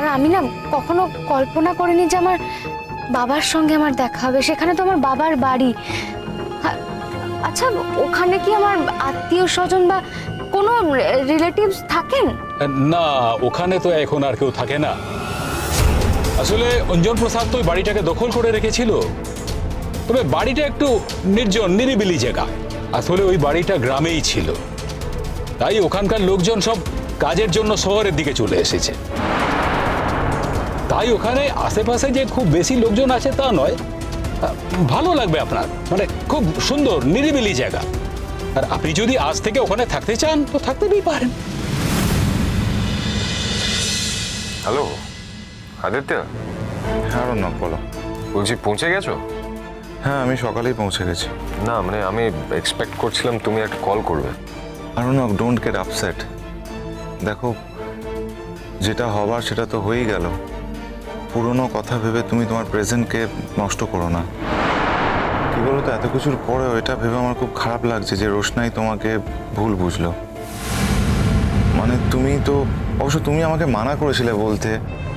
আর আমি না কখনো কল্পনা করিনি যে আমার বাবার সঙ্গে আমার দেখা হবে। সেখানে তো আমার বাবার বাড়ি। আচ্ছা ওখানে কি আমার আত্মীয় স্বজন বা কোনো রিলেটিভস থাকেন? না, ওখানে তো এখন আর কেউ থাকে না। আসলে অঞ্জন প্রসাদ তো ওই বাড়িটাকে দখল করে রেখেছিল। তবে বাড়িটা একটু নির্জন, নিরিবিলি জায়গা। আসলে ওই বাড়িটা গ্রামেই ছিল। তাই ওখানকার লোকজন সব কাজের জন্য শহরের দিকে চলে এসেছে। তাই ওখানে আশেপাশে যে খুব বেশি লোকজন আছে তা নয়। ভালো লাগবে আপনার। মানে খুব সুন্দর নিরিবিলি জায়গা। আর আপনি যদি আজ থেকে ওখানে থাকতে চান তো থাকতেই পারেন। হ্যালো আদিত্য? হ্যাঁ অর্ণব বলো। বলছি পৌঁছে গেছো? হ্যাঁ আমি সকালেই পৌঁছে গেছি। না মানে আমি এক্সপেক্ট করছিলাম তুমি একটা কল করবে। আর অর্ণব ডোন্ট গেট আপসেট দেখো যেটা হবার সেটা তো হয়েই গেল। পুরনো কথা ভেবে তুমি তোমার প্রেজেন্টকে নষ্ট করো না। কি বলো তো এত কিছুর পরেও এটা ভেবে আমার খুব খারাপ লাগছে যে রোশনাই তোমাকে ভুল বুঝলো। মানে তুমি তো, অবশ্য তুমি আমাকে মানা করেছিলে বলতে,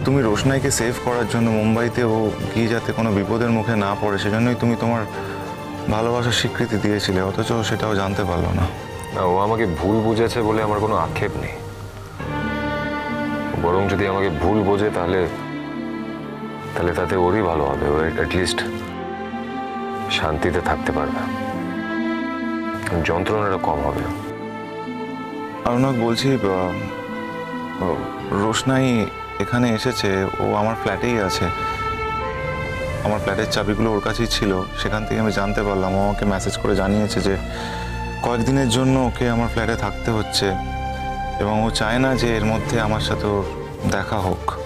তুমি রোশনাইকে সেভ করার জন্য মুম্বাইতে ও গিয়ে যাতে কোনো বিপদের মুখে না পড়ে, সেজন্যই তুমি তোমার ভালোবাসার স্বীকৃতি দিয়েছিলে, অথচ সেটাও জানতে পারল না। না, ও আমাকে ভুল বুঝেছে বলে আমার কোনো আক্ষেপ নেই। বরং যদি আমাকে ভুল বোঝে তাহলে তাহলে তাতে ওরই ভালো হবে। ও অ্যাটলিস্ট শান্তিতে থাকতে পারবে। যন্ত্রণাটা কম হবে। অর্ণব বলছি রোশনাই এখানে এসেছে। ও আমার ফ্ল্যাটেই আছে। আমার ফ্ল্যাটের চাবিগুলো ওর কাছেই ছিল। সেখান থেকে আমি জানতে পারলাম। ও আমাকে মেসেজ করে জানিয়েছে যে, কয়েকদিনের জন্য ওকে আমার ফ্ল্যাটে থাকতে হচ্ছে। এবং ও চায় না যে এর মধ্যে আমার সাথে ওর দেখা হোক।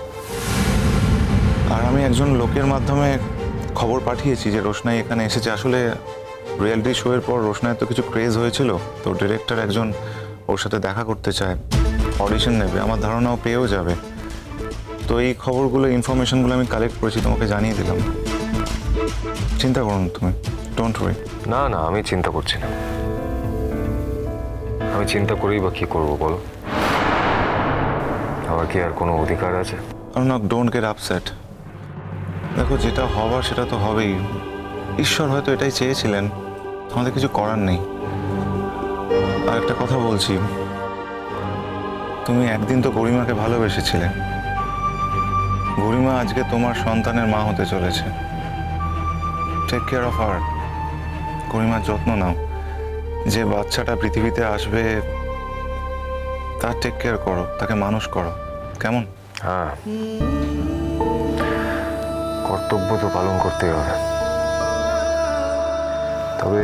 আর আমি একজন লোকের মাধ্যমে খবর পাঠিয়েছি যে রোশনাই এখানে এসেছে। আসলে রিয়েলিটি শোয়ের পর রোশনাইয়ের তো কিছু ক্রেজ হয়েছিল তো ডিরেক্টর একজন ওর সাথে দেখা করতে চায় অডিশন নেবে আমার ধারণাও পেয়েও যাবে। তো এই খবরগুলো ইনফরমেশনগুলো আমি কালেক্ট করেছি তোমাকে জানিয়ে দিলাম। চিন্তা করুন তুমি ডোন্ট ওয়ারি না না আমি চিন্তা করছি না। আমি চিন্তা করেই বা কি করব বলো? আমার কি আর কোনো অধিকার আছে? অর্ণব ডোন্ট গেট আপসেট দেখো, যেটা হবার সেটা তো হবেই। ঈশ্বর হয়তো এটাই চেয়েছিলেন। আমাদের কিছু করার নেই। আর একটা কথা বলছি। তুমি একদিন তো গরিমাকে ভালোবেসেছিলে। গরিমা আজকে তোমার সন্তানের মা হতে চলেছে। টেক কেয়ার অফ আর গরিমার যত্ন নাও। যে বাচ্চাটা পৃথিবীতে আসবে, তার টেক কেয়ার করো। তাকে মানুষ করো। কেমন? হ্যাঁ। কর্তব্য তো পালন করতেই হবে। তবে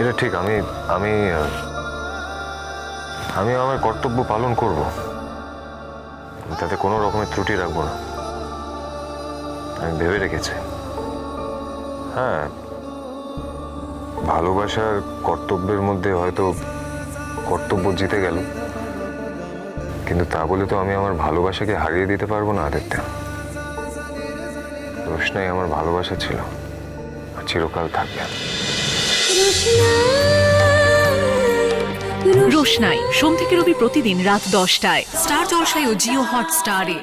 এটা ঠিক, আমি আমি আমি আমার কর্তব্য পালন করব। তাতে কোনো রকমের ত্রুটি রাখব না। আমি ভেবে রেখেছি। হ্যাঁ ভালোবাসার কর্তব্যের মধ্যে হয়তো কর্তব্য জিতে গেল। কিন্তু তা বলে তো আমি আমার ভালোবাসাকে হারিয়ে দিতে পারব না, আদিত্য। রোশনাই আমার ভালোবাসা ছিল, আর চিরকাল থাকবে রোশনাই, সোম থেকে রবি প্রতিদিন রাত দশটায়। স্টার জলসায় ও জিও হটস্টারে।